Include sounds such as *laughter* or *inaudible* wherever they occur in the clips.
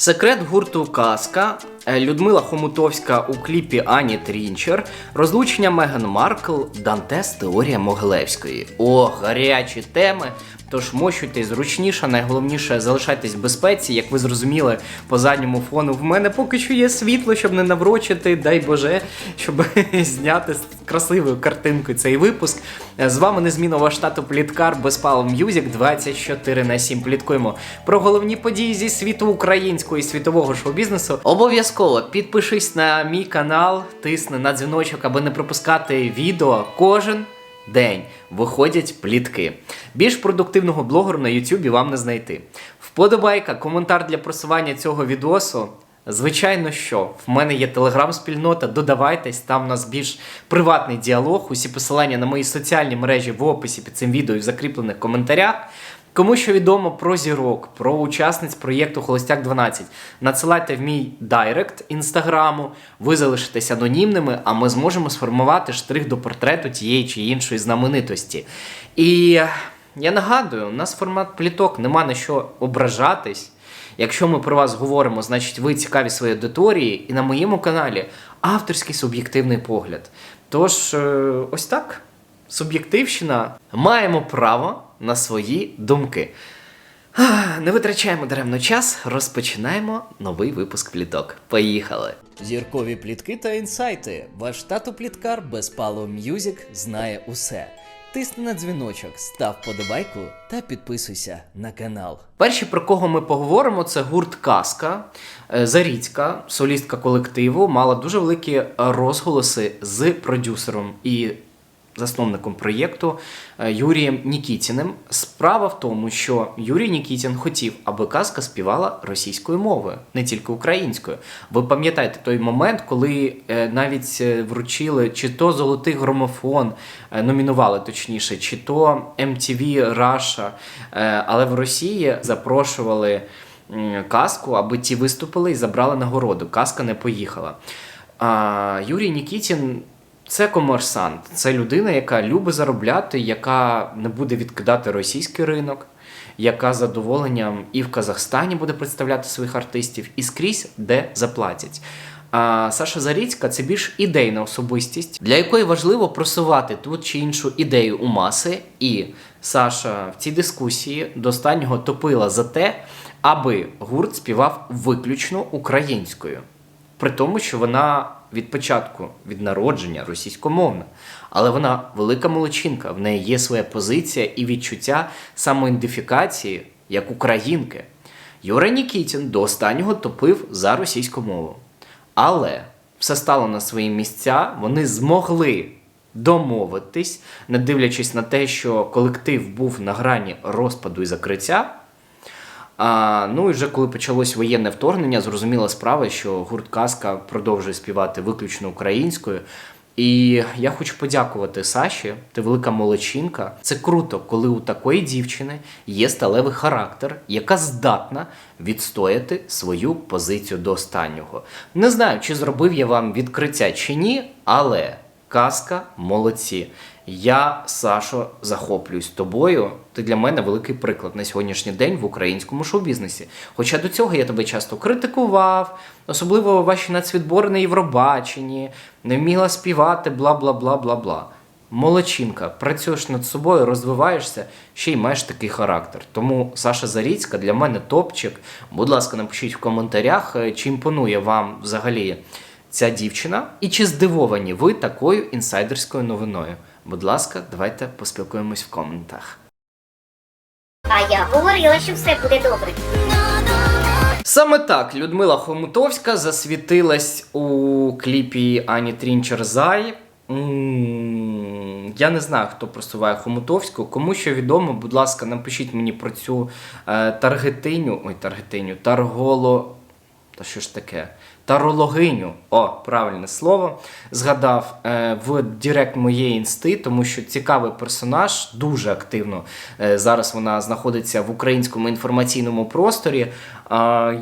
Секрет гурту Казка, е, Людмила Хомутовська у кліпі Ані Трінчер, розлучення Меган Маркл, Дантес Теорія Могилевської. О, гарячі теми. Тож мощуйтесь зручніше, найголовніше залишайтесь в безпеці. Як ви зрозуміли, по задньому фону в мене поки що є світло, щоб не наврочити, дай Боже, щоб *laughs* зняти з красивою картинкою цей випуск. Е, З вами незмінно ваш тато Пліткар Безпалов М'юзік 24 на 7. Пліткуємо про головні події зі світу українського і світового шоу-бізнесу. Обов'язково підпишись на мій канал, тисни на дзвіночок, аби не пропускати відео кожен день виходять плітки. Більш продуктивного блогеру на Ютубі вам не знайти. Вподобайка, коментар для просування цього відосу. Звичайно, що в мене є телеграм-спільнота, додавайтесь, там у нас більш приватний діалог. Усі посилання на мої соціальні мережі в описі під цим відео і в закріплених коментарях. Кому що відомо про зірок, про учасниць проєкту Холостяк 12, надсилайте в мій дайрект інстаграму, ви залишитесь анонімними, а ми зможемо сформувати штрих до портрету тієї чи іншої знаменитості. І я нагадую, у нас формат пліток, нема на що ображатись. Якщо ми про вас говоримо, значить ви цікаві своїй аудиторії, і на моєму каналі авторський суб'єктивний погляд. Тож, е, ось так, суб'єктивщина, маємо право на свої думки. Не витрачаємо даремно час, розпочинаємо новий випуск пліток. Поїхали! Зіркові плітки та інсайти. Ваш тато пліткар Безпало М'юзік знає усе. Тисни на дзвіночок, став подобайку та підписуйся на канал. Перші, про кого ми поговоримо, це гурт Казка. Е, Заріцька, солістка колективу, мала дуже великі розголоси з продюсером і засновником проєкту е, Юрієм Нікітіним. Справа в тому, що Юрій Нікітін хотів, аби казка співала російською мовою, не тільки українською. Ви пам'ятаєте той момент, коли е, навіть е, вручили чи то золотий громофон, номінували точніше, чи то MTV Russia, е, але в Росії запрошували казку, аби ті виступили і забрали нагороду. Казка не поїхала. А Юрій Нікітін це комерсант, це людина, яка любить заробляти, яка не буде відкидати російський ринок, яка задоволенням і в Казахстані буде представляти своїх артистів, і скрізь, де заплатять. А Саша Заріцька це більш ідейна особистість, для якої важливо просувати ту чи іншу ідею у маси. І Саша в цій дискусії до останнього топила за те, аби гурт співав виключно українською при тому, що вона від початку, від народження російськомовна, але вона велика молодчинка, в неї є своя позиція і відчуття самоідентифікації як українки. Юра Нікітін до останнього топив за російську мову. Але все стало на свої місця, вони змогли домовитись, не дивлячись на те, що колектив був на грані розпаду і закриття. А, ну і вже коли почалось воєнне вторгнення, зрозуміла справа, що гурт Казка продовжує співати виключно українською. І я хочу подякувати Саші, ти велика молодчинка. Це круто, коли у такої дівчини є сталевий характер, яка здатна відстояти свою позицію до останнього. Не знаю, чи зробив я вам відкриття чи ні, але казка молодці. Я, Сашо, захоплююсь тобою. Ти для мене великий приклад на сьогоднішній день в українському шоу-бізнесі. Хоча до цього я тебе часто критикував, особливо ваші нацвідбори на Євробаченні, не вміла співати, бла бла бла бла бла. Молодчинка, працюєш над собою, розвиваєшся, ще й маєш такий характер. Тому Саша Заріцька для мене топчик. Будь ласка, напишіть в коментарях, е, чи імпонує вам взагалі ця дівчина, і чи здивовані ви такою інсайдерською новиною. Будь ласка, давайте поспілкуємось в коментах. А я говорила, що все буде добре. Саме так Людмила Хомутовська засвітилась у кліпі Ані Трінчер Зай. Я не знаю, хто просуває Хомутовську. Кому що відомо, будь ласка, напишіть мені про цю е, таргетиню. Ой, таргетиню, тарголо. Та що ж таке? Тарологиню, о, правильне слово, згадав е, в Дірект моєї інсти, тому що цікавий персонаж, дуже активно е, зараз вона знаходиться в українському інформаційному просторі.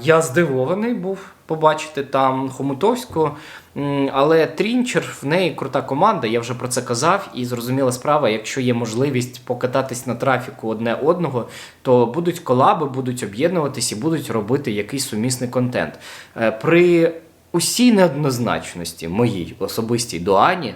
Я здивований був. побачити там Хомутовську. Але Трінчер в неї крута команда, я вже про це казав, і зрозуміла справа, якщо є можливість покататись на трафіку одне одного, то будуть колаби, будуть об'єднуватись і будуть робити якийсь сумісний контент. Е, При усій неоднозначності моїй особистій до Ані.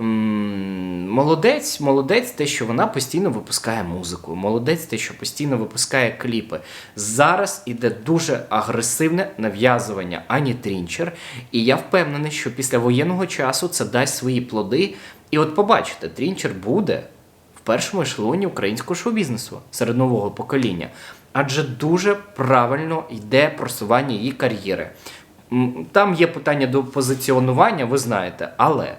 Молодець, молодець, те, що вона постійно випускає музику. Молодець, те, що постійно випускає кліпи. Зараз іде дуже агресивне нав'язування Ані Трінчер, і я впевнений, що після воєнного часу це дасть свої плоди. І от побачите, Трінчер буде в першому ешелоні українського шоу-бізнесу серед нового покоління. Адже дуже правильно йде просування її кар'єри. Там є питання до позиціонування, ви знаєте, але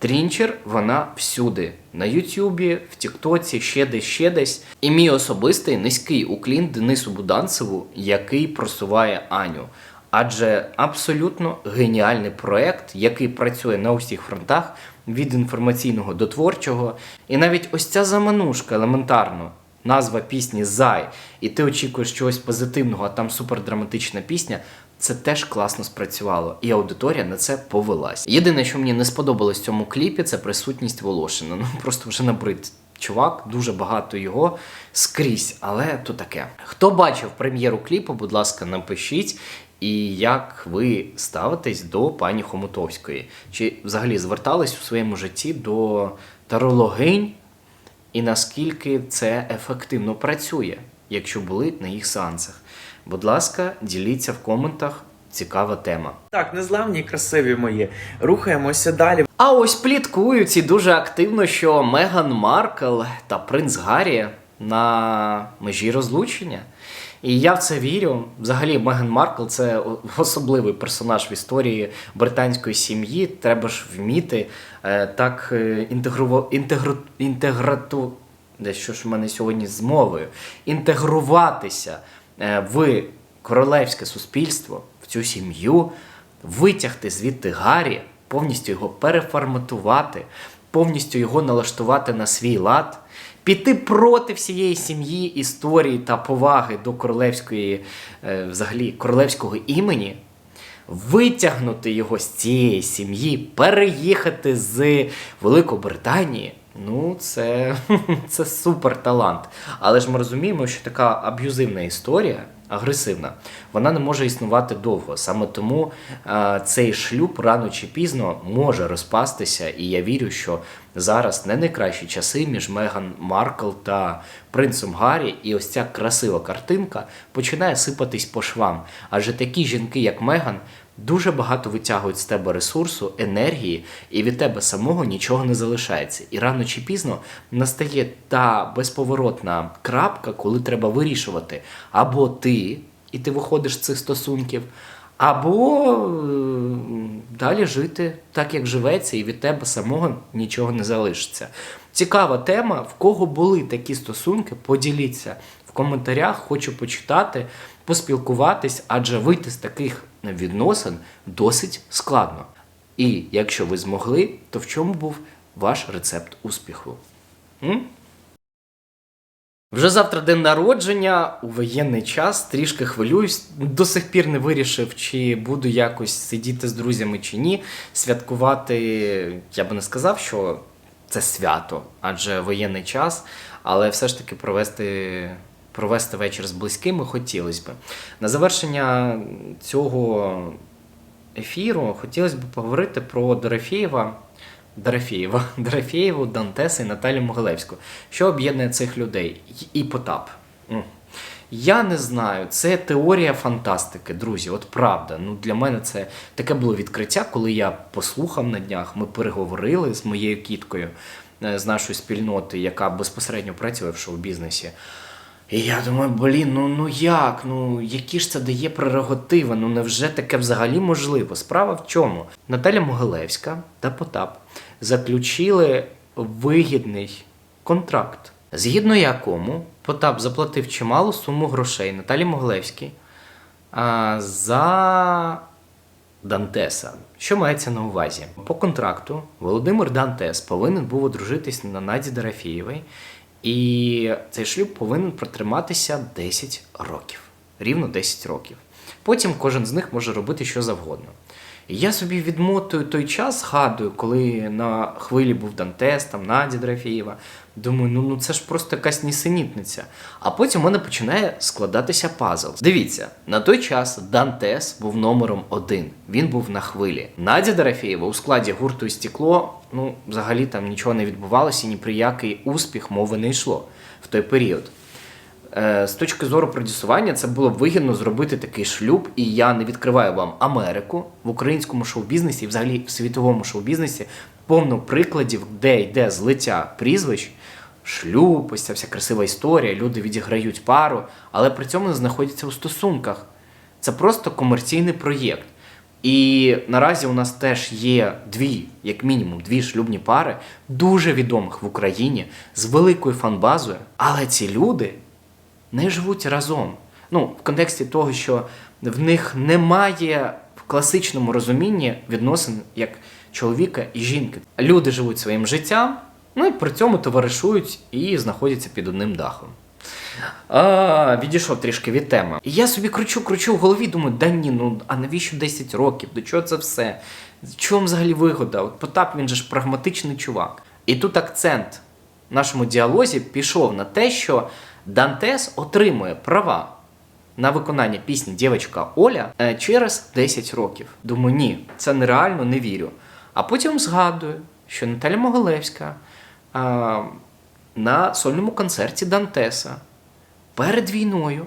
Трінчер вона всюди. На Ютубі, в Тіктоці, ще десь, ще десь. І мій особистий низький уклін Денису Буданцеву, який просуває Аню. Адже абсолютно геніальний проект, який працює на усіх фронтах, від інформаційного до творчого. І навіть ось ця заманушка елементарно, назва пісні Зай, і ти очікуєш чогось позитивного, а там супердраматична пісня. Це теж класно спрацювало, і аудиторія на це повелась. Єдине, що мені не сподобалось в цьому кліпі, це присутність Волошина. Ну просто вже набрид чувак, дуже багато його скрізь, але то таке. Хто бачив прем'єру кліпу, будь ласка, напишіть. І як ви ставитесь до пані Хомутовської? Чи взагалі звертались у своєму житті до тарологинь і наскільки це ефективно працює, якщо були на їх сеансах. Будь ласка, діліться в коментах. Цікава тема. Так, незламні красиві мої. Рухаємося далі. А ось пліткують і дуже активно, що Меган Маркл та принц Гаррі на межі розлучення. І я в це вірю. Взагалі, Меган Маркл це особливий персонаж в історії британської сім'ї. Треба ж вміти е, так е, інтегрува... інтегру... інтеграту. Де що ж в мене сьогодні з мовою? Інтегруватися в королевське суспільство, в цю сім'ю, витягти звідти Гаррі, повністю його переформатувати, повністю його налаштувати на свій лад, піти проти всієї сім'ї, історії та поваги до королевської, е, взагалі, королевського імені. Витягнути його з цієї сім'ї, переїхати з Великобританії. Ну, це, *laughs* це супер талант. Але ж ми розуміємо, що така аб'юзивна історія, агресивна, вона не може існувати довго. Саме тому е, цей шлюб рано чи пізно може розпастися, і я вірю, що зараз не найкращі часи між Меган Маркл та принцем Гаррі, і ось ця красива картинка починає сипатись по швам. Адже такі жінки, як Меган, дуже багато витягують з тебе ресурсу, енергії, і від тебе самого нічого не залишається. І рано чи пізно настає та безповоротна крапка, коли треба вирішувати або ти, і ти виходиш з цих стосунків, або е, далі жити так, як живеться, і від тебе самого нічого не залишиться. Цікава тема. В кого були такі стосунки, поділіться в коментарях. Хочу почитати, поспілкуватись, адже вийти з таких відносин досить складно. І якщо ви змогли, то в чому був ваш рецепт успіху? М? Вже завтра день народження у воєнний час, трішки хвилююсь. До сих пір не вирішив, чи буду якось сидіти з друзями чи ні. Святкувати, я би не сказав, що це свято, адже воєнний час, але все ж таки провести, провести вечір з близькими хотілося б. На завершення цього ефіру хотілося б поговорити про Дорофєєва. Дорофєєва, *laughs* Дорофєєву, Дантеса і Наталію Могилевську. Що об'єднує цих людей? І Потап. Я не знаю, це теорія фантастики, друзі. От правда. Ну для мене це таке було відкриття, коли я послухав на днях. Ми переговорили з моєю кіткою е, з нашої спільноти, яка безпосередньо працює в шоу-бізнесі. І я думаю, блін, ну ну як? Ну які ж це дає прерогативи? Ну невже таке взагалі можливо? Справа в чому? Наталя Могилевська та Потап заключили вигідний контракт, згідно якому Потап заплатив чималу суму грошей Наталі Могилевській а, за Дантеса. Що мається на увазі? По контракту Володимир Дантес повинен був одружитись на Наді Дорофєєвій, і цей шлюб повинен протриматися 10 років. Рівно 10 років. Потім кожен з них може робити що завгодно. Я собі відмотую той час, згадую, коли на хвилі був Дантес, там Надя Дорофєєва. Думаю, ну, ну це ж просто якась нісенітниця. А потім у мене починає складатися пазл. Дивіться, на той час Дантес був номером один. Він був на хвилі. Надя Дорофєєва у складі гурту і «Стекло», ну, взагалі там нічого не відбувалося, ні про який успіх мови не йшло в той період. Е, З точки зору продюсування, це було вигідно зробити такий шлюб, і я не відкриваю вам Америку в українському шоу-бізнесі взагалі в світовому шоу-бізнесі повно прикладів, де йде злиття прізвищ, шлюб, ось ця вся красива історія, люди відіграють пару, але при цьому не знаходяться у стосунках. Це просто комерційний проєкт. І наразі у нас теж є дві, як мінімум, дві шлюбні пари, дуже відомих в Україні з великою фанбазою, але ці люди не живуть разом. Ну, в контексті того, що в них немає в класичному розумінні відносин як чоловіка і жінки. Люди живуть своїм життям, ну і при цьому товаришують і знаходяться під одним дахом. А, відійшов трішки від теми. І я собі кручу, кручу в голові, думаю, да ні, ну а навіщо 10 років? До чого це все? Чому взагалі вигода? От Потап він же ж прагматичний чувак. І тут акцент в нашому діалозі пішов на те, що Дантес отримує права на виконання пісні Дівчинка Оля е, через 10 років. Думаю, ні, це нереально, не вірю. А потім згадую, що Наталя Могилевська а, на сольному концерті Дантеса перед війною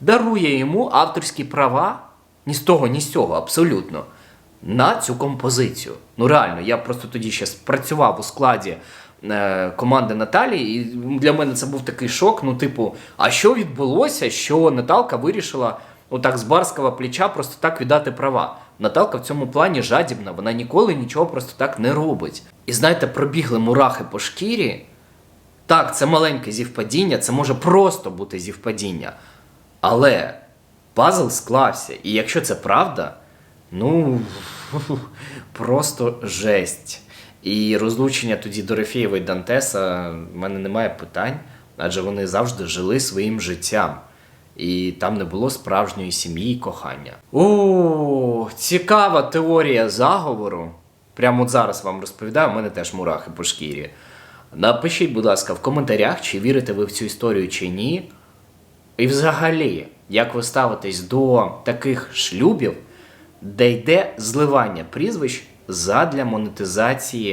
дарує йому авторські права ні з того, ні з цього, абсолютно, на цю композицію. Ну реально, я просто тоді ще працював у складі е, команди Наталі, і для мене це був такий шок. Ну, типу, а що відбулося, що Наталка вирішила отак з барського плеча просто так віддати права. Наталка в цьому плані жадібна, вона ніколи нічого просто так не робить. І знаєте, пробігли мурахи по шкірі. Так, це маленьке зівпадіння, це може просто бути зівпадіння. Але пазл склався. І якщо це правда, ну *laughs* просто жесть. І розлучення тоді Дорофєєва і Дантеса в мене немає питань, адже вони завжди жили своїм життям. І там не було справжньої сім'ї і кохання. О, цікава теорія заговору. Прямо от зараз вам розповідаю, у мене теж мурахи по шкірі. Напишіть, будь ласка, в коментарях, чи вірите ви в цю історію чи ні. І взагалі, як ви ставитесь до таких шлюбів, де йде зливання прізвищ задля монетизації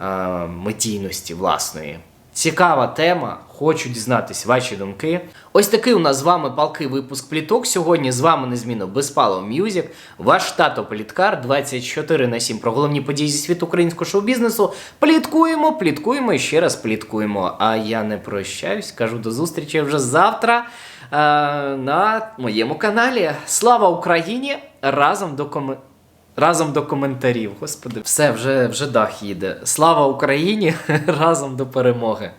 е, медійності власної. Цікава тема, хочу дізнатись ваші думки. Ось такий у нас з вами палкий випуск пліток. Сьогодні з вами незмінно Безпалов Мюзик, ваш тато Пліткар 24 на 7 про головні події зі світу українського шоу-бізнесу. Пліткуємо, пліткуємо і ще раз пліткуємо. А я не прощаюсь, кажу до зустрічі вже завтра е, на моєму каналі. Слава Україні! Разом до коми... Разом до коментарів. Господи, все, вже, вже дах їде. Слава Україні! *laughs* Разом до перемоги!